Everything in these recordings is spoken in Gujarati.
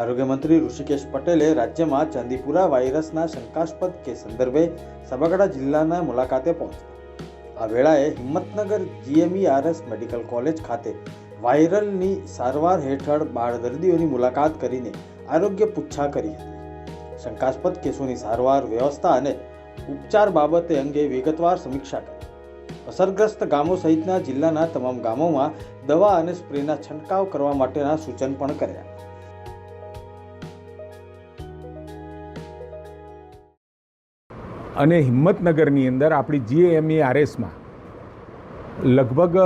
આરોગ્ય મંત્રી ઋષિકેશ પટેલે રાજ્યમાં ચાંદીપુરા વાયરસના શંકાસ્પદ કેસ સંદર્ભે સાબરકાંઠા જિલ્લાના મુલાકાતે પહોંચ્યા. આ વેળાએ હિંમતનગર જીએમઈઆરએસ મેડિકલ કોલેજ ખાતે વાયરલની સારવાર હેઠળ બાળ દર્દીઓની મુલાકાત કરીને આરોગ્ય પૂછા કરી હતી. શંકાસ્પદ કેસોની સારવાર વ્યવસ્થા અને ઉપચાર બાબતે અંગે વિગતવાર સમીક્ષા કરી. અસરગ્રસ્ત ગામો સહિતના જિલ્લાના તમામ ગામોમાં દવા અને સ્પ્રેના છંટકાવ કરવા માટેના સૂચન પણ કર્યા. અને હિંમતનગરની અંદર આપણી જીએએમઈ આરએસમાં લગભગ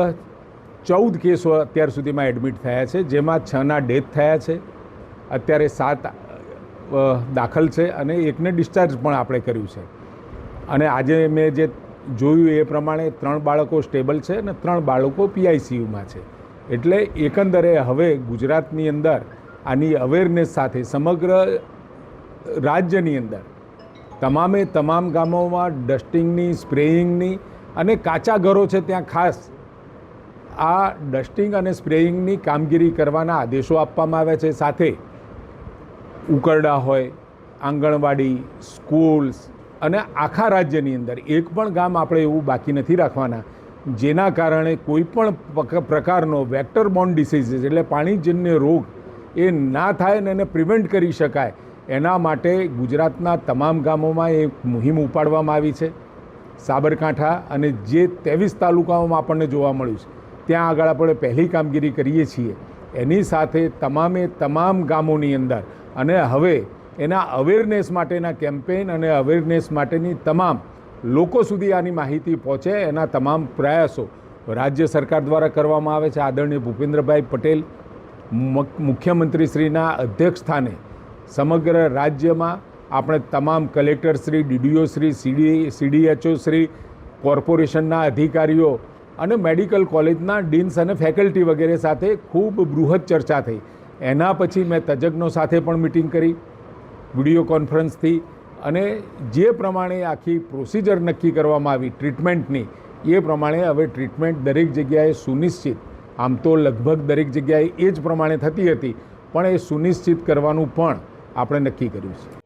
ચૌદ કેસો અત્યાર સુધીમાં એડમિટ થયા છે, જેમાં છના ડેથ થયા છે, અત્યારે સાત દાખલ છે અને એકને ડિસ્ચાર્જ પણ આપણે કર્યું છે. અને આજે મેં જે જોયું એ પ્રમાણે ત્રણ બાળકો સ્ટેબલ છે અને ત્રણ બાળકો પીઆઈસીયુમાં છે. એટલે એકંદરે હવે ગુજરાતની અંદર આની અવેરનેસ સાથે સમગ્ર રાજ્યની અંદર તમામે તમામ ગામોમાં ડસ્ટિંગની, સ્પ્રેઇંગની અને કાચા ઘરો છે ત્યાં ખાસ. આ ડસ્ટિંગ અને સ્પ્રેઇંગની કામગીરી કરવાના આદેશો આપવામાં આવ્યા છે. સાથે ઉકરડા હોય, આંગણવાડી, સ્કૂલ્સ અને આખા રાજ્યની અંદર એક પણ ગામ આપણે એવું બાકી નથી રાખવાના. જેના કારણે કોઈ પણ પ્રકારનો વેક્ટર બોન્ડ ડિસીઝીસ એટલે પાણીજન્ય રોગ, એ ના થાય ને એને પ્રિવેન્ટ કરી શકાય. એના માટે ગુજરાતના તમામ ગામોમાં એ મુહિમ ઉપાડવામાં આવી છે. સાબરકાંઠા અને જે ત્રેવીસ તાલુકાઓમાં આપણને જોવા મળ્યું છે, ત્યાં આગળ આપણે પહેલી કામગીરી કરીએ છીએ. એની સાથે તમામે તમામ ગામોની અંદર અને હવે એના અવેરનેસ માટેના કેમ્પેઇન અને અવેરનેસ માટેની તમામ લોકો સુધી આની માહિતી પહોંચે એના તમામ પ્રયાસો રાજ્ય સરકાર દ્વારા કરવામાં આવે છે. આદરણીય ભૂપેન્દ્રભાઈ પટેલ મુખ- મુખ્યમંત્રીશ્રીના અધ્યક્ષ સ્થાને સમગ્ર રાજ્યમાં આપણે તમામ કલેક્ટરશ્રી DDO Shri, CD, CDHO Shri, કોર્પોરેશનના અધિકારીઓ અને મેડિકલ કોલેજના ડીન્સ અને ફેકલ્ટી વગેરે સાથે ખૂબ બૃહદ ચર્ચા થઈ. એના પછી મેં તજજ્ઞો સાથે પણ મિટિંગ કરી, વીડિયો કોન્ફરન્સથી અને જે પ્રમાણે આખી પ્રોસિજર નક્કી કરવામાં આવી, ટ્રીટમેન્ટની, એ પ્રમાણે હવે ટ્રીટમેન્ટ દરેક જગ્યાએ સુનિશ્ચિત. આમ તો લગભગ દરેક જગ્યાએ એ જ પ્રમાણે થતી હતી, પણ એ સુનિશ્ચિત કરવાનું પણ આપણે નક્કી કર્યું છે.